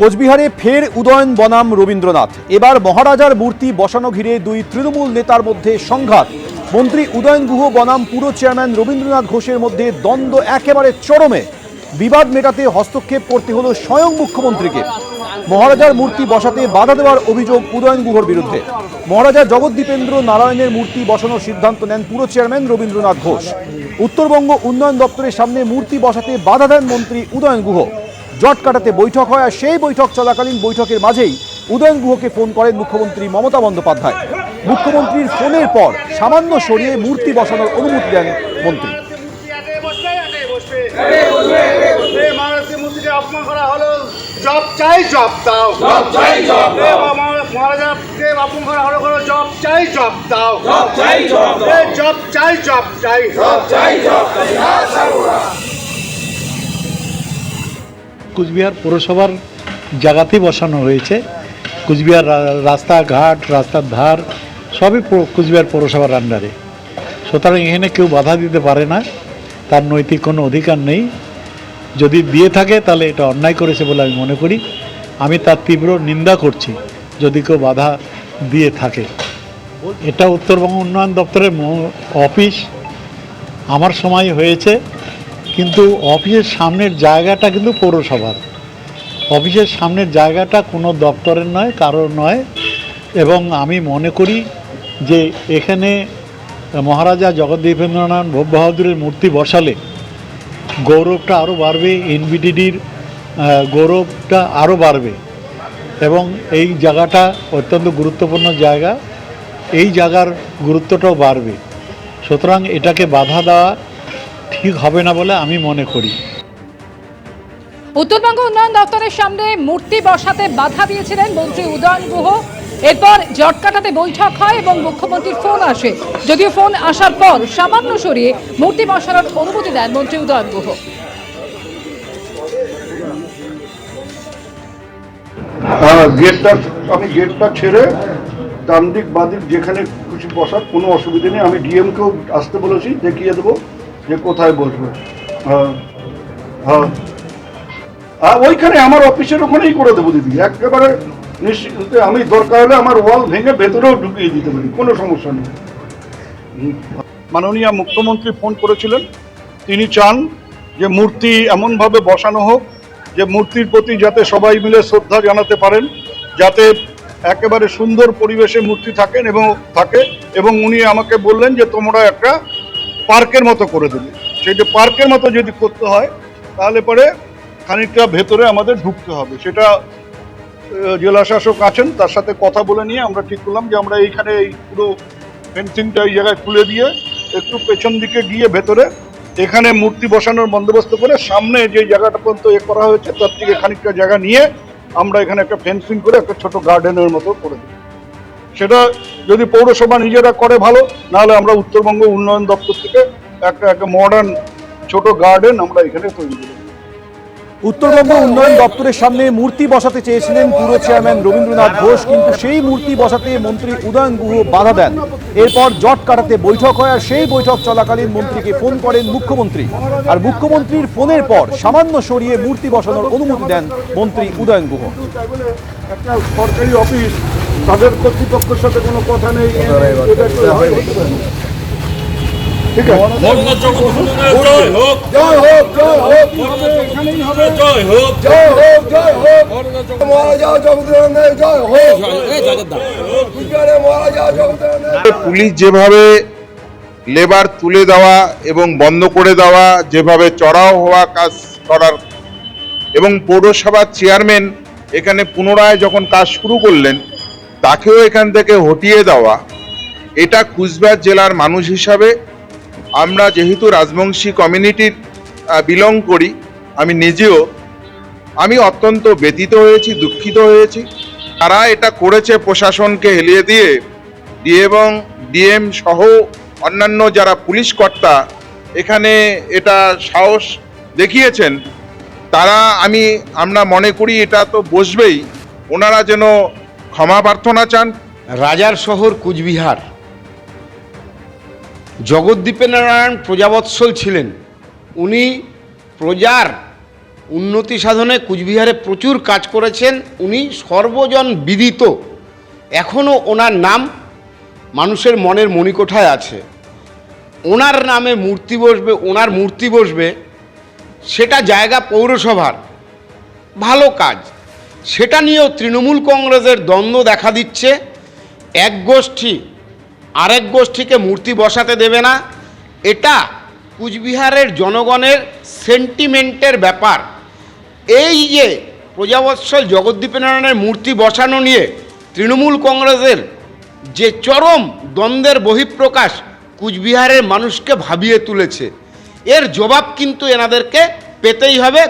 কোচবিহারে ফের উদয়ন বনাম রবীন্দ্রনাথ। এবার মহারাজার মূর্তি বসানো ঘিরে দুই তৃণমূল নেতার মধ্যে সংঘাত। মন্ত্রী উদয়ন গুহ বনাম পুরো চেয়ারম্যান রবীন্দ্রনাথ ঘোষের মধ্যে দ্বন্দ্ব একেবারে চরমে। বিবাদ মেটাতে হস্তক্ষেপ করতে হলো স্বয়ং মুখ্যমন্ত্রীকে। মহারাজার মূর্তি বসাতে বাধা দেওয়ার অভিযোগ উদয়ন গুহর বিরুদ্ধে। মহারাজা জগদ্দীপেন্দ্র নারায়ণের মূর্তি বসানোর সিদ্ধান্ত নেন পুরো চেয়ারম্যান রবীন্দ্রনাথ ঘোষ। উত্তরবঙ্গ উন্নয়ন দপ্তরের সামনে মূর্তি বসাতে বাধা দেন মন্ত্রী উদয়ন গুহ। জট কাটাতে বৈঠক হয় আর সেই বৈঠক চলাকালীন বৈঠকের মাঝেই উদয়ন গুহকে ফোন করেন মুখ্যমন্ত্রী মমতা বন্দ্যোপাধ্যায়। মুখ্যমন্ত্রীর ফোনের পর সামান্য সরিয়ে মূর্তি বসানোর অনুমতি দেন মন্ত্রী। অপমান জব চাই জব দাও জব চাই জব চাই জব দাও চাই জব চাই জব চাই জব চাই জব চাই। কুচবিহার পৌরসভার জায়গাতেই বসানো হয়েছে। কুচবিহার রাস্তাঘাট, রাস্তার ধার, সবই কুচবিহার পৌরসভার আন্ডারে সুতরাং এখানে কেউ বাধা দিতে পারে না, তার নৈতিক কোনো অধিকার নেই। যদি দিয়ে থাকে, তাহলে এটা অন্যায় করেছে বলে আমি মনে করি। আমি তার তীব্র নিন্দা করছি, যদি কেউ বাধা দিয়ে থাকে। এটা উত্তরবঙ্গ উন্নয়ন দপ্তরের অফিস। আমার সময় হয়েছে। কিন্তু অফিসের সামনের জায়গাটা কিন্তু পৌরসভার। অফিসের সামনের জায়গাটা কোনো দপ্তরের নয় কারও নয়। এবং আমি মনে করি যে এখানে মহারাজা জগদ্দীপেন্দ্রনাথ ভোগ বাহাদুরের মূর্তি বসালে গৌরবটা আরও বাড়বে এনবিডিডির গৌরবটা আরও বাড়বে। এবং এই জায়গাটা অত্যন্ত গুরুত্বপূর্ণ জায়গা, এই জায়গার গুরুত্বটাও বাড়বে। সুতরাং এটাকে বাধা দেওয়া ঠিক হবে না বলে আমি মনে করি। উত্তরবঙ্গ উন্নয়ন দপ্তরের সামনে মূর্তি বসাতে বাধা দিয়েছিলেন মন্ত্রী উদয়ন গুহ। এরপর জট কাটাতে বৈঠক হয় এবং মুখ্যমন্ত্রীর ফোন আসে। যদিও ফোন আসার পর সামান্য সরিয়ে মূর্তি বসানোর অনুমতি দেন মন্ত্রী উদয়ন গুহ। হ্যাঁ, গেটটা আমি গেটটা ছেড়ে ডান দিক বাদিক যেখানে কিছু বসার কোনো অসুবিধা নেই। আমি ডিএমকেও আসতে বলেছি দেখিয়ে দেবো। যে কোথায় বসবে? হ্যাঁ হ্যাঁ। ওইখানে আমার অফিসের ওখানেই করে দেবো দিদি। একেবারে নিশ্চিত আমি দরকার হলে আমার ওয়াল ভেঙে ভেতরেও ঢুকিয়ে দিতে পারি, কোনো সমস্যা নেই। মাননীয় মুখ্যমন্ত্রী ফোন করেছিলেন। তিনি চান যে মূর্তি এমনভাবে বসানো হোক, যে মূর্তির প্রতি যাতে সবাই মিলে শ্রদ্ধা জানাতে পারেন, যাতে একেবারে সুন্দর পরিবেশে মূর্তি থাকেন এবং থাকে। এবং উনি আমাকে বললেন যে তোমরা একটা পার্কের মতো করে দেবে। যে পার্কের মতো যদি করতে হয়, তাহলে পরে খানিকটা ভেতরে আমাদের ঢুকতে হবে। সেটা জেলা শাসক আছেন, তার সাথে কথা বলে নিয়ে আমরা ঠিক করলাম যে আমরা এইখানে এই পুরো ফেন্সিংটা এই জায়গায় খুলে দিয়ে একটু পেছন দিকে গিয়ে ভেতরে এখানে মূর্তি বসানোর বন্দোবস্ত করে সামনে যে জায়গাটা পর্যন্ত এ করা হয়েছে, তার থেকে খানিকটা জায়গা নিয়ে আমরা এখানে একটা ফেন্সিং করে একটা ছোট গার্ডেনের মতো করে দিই সেটা যদি পৌরসভা নিজেরা করে ভালো নাহলে আমরা উত্তরবঙ্গ উন্নয়ন দপ্তর থেকে একটা একটা মডার্ন ছোট গার্ডেন আমরা এখানে তৈরি করি। উত্তরবঙ্গ উন্নয়ন দপ্তরের সামনে মূর্তি বসাতে চেয়েছিলেন পুরো চেয়ারম্যান রবীন্দ্রনাথ ঘোষ কিন্তু সেই মূর্তি বসাতে মন্ত্রী উদয়ন গুহ বাধা দেন। এরপর জট কাটাতে বৈঠক হয় আর সেই বৈঠক চলাকালীন মন্ত্রীকে ফোন করেন মুখ্যমন্ত্রী। আর মুখ্যমন্ত্রীর ফোনের পর সামান্য সরিয়ে মূর্তি বসানোর অনুমতি দেন মন্ত্রী উদয়ন গুহ। একটা সরকারি অফিস তাদের কর্তৃপক্ষের সাথে কোনো কথা নেই। এটা একটু হতে পারে না। ঠিক আছে। জয় হোক। জয় হোক জয় হোক জয় হোক। জয় হোক জয় হোক মহারাজা জগদীশ্বর জয় হোক কুচবিহারে মহারাজা জগদীশ্বর পুলিশ যেভাবে লেবার তুলে দেওয়া এবং বন্ধ করে দেওয়া যেভাবে চড়াও হওয়া কাজ করার এবং পৌরসভার চেয়ারম্যান এখানে পুনরায় যখন কাজ শুরু করলেন তাকেও এখান থেকে হটিয়ে দেওয়া, এটা কুচবিহার জেলার মানুষ হিসাবে আমরা যেহেতু রাজবংশী কমিউনিটির বিলং করি, আমি নিজেও, আমি অত্যন্ত ব্যতীত হয়েছি, দুঃখিত হয়েছি। তারা এটা করেছে প্রশাসনকে হেলিয়ে দিয়ে ডিএ এবং ডিএম সহ অন্যান্য যারা পুলিশ কর্তা এখানে এটা সাহস দেখিয়েছেন, তারা আমি আমরা মনে করি এটা তো বসবেই, ওনারা যেন ক্ষমা প্রার্থনা চান। রাজার শহর কুচবিহার। জগদ্দীপেন্দ্র নারায়ণ প্রজাবৎসল ছিলেন। উনি প্রজার উন্নতি সাধনে কুচবিহারে প্রচুর কাজ করেছেন। উনি সর্বজন বিদিত। এখনও ওনার নাম মানুষের মনের মণিকোঠায় আছে। ওনার নামে মূর্তি বসবে, ওনার মূর্তি বসবে, সেটা জায়গা পৌরসভার। ভালো কাজ। সেটা নিয়েও তৃণমূল কংগ্রেসের দ্বন্দ্ব দেখা দিচ্ছে। এক গোষ্ঠী আরেক গোষ্ঠীকে মূর্তি বসাতে দেবে না। এটা কুচবিহারের জনগণের সেন্টিমেন্টের ব্যাপার। এই যে প্রজাবৎসল জগদ্দীপনারায়ণের মূর্তি বসানো নিয়ে তৃণমূল কংগ্রেসের যে চরম দ্বন্দ্বের বহিঃপ্রকাশ কুচবিহারের মানুষকে ভাবিয়ে তুলেছে, এর জবাব কিন্তু এনাদেরকে পেতেই হবে।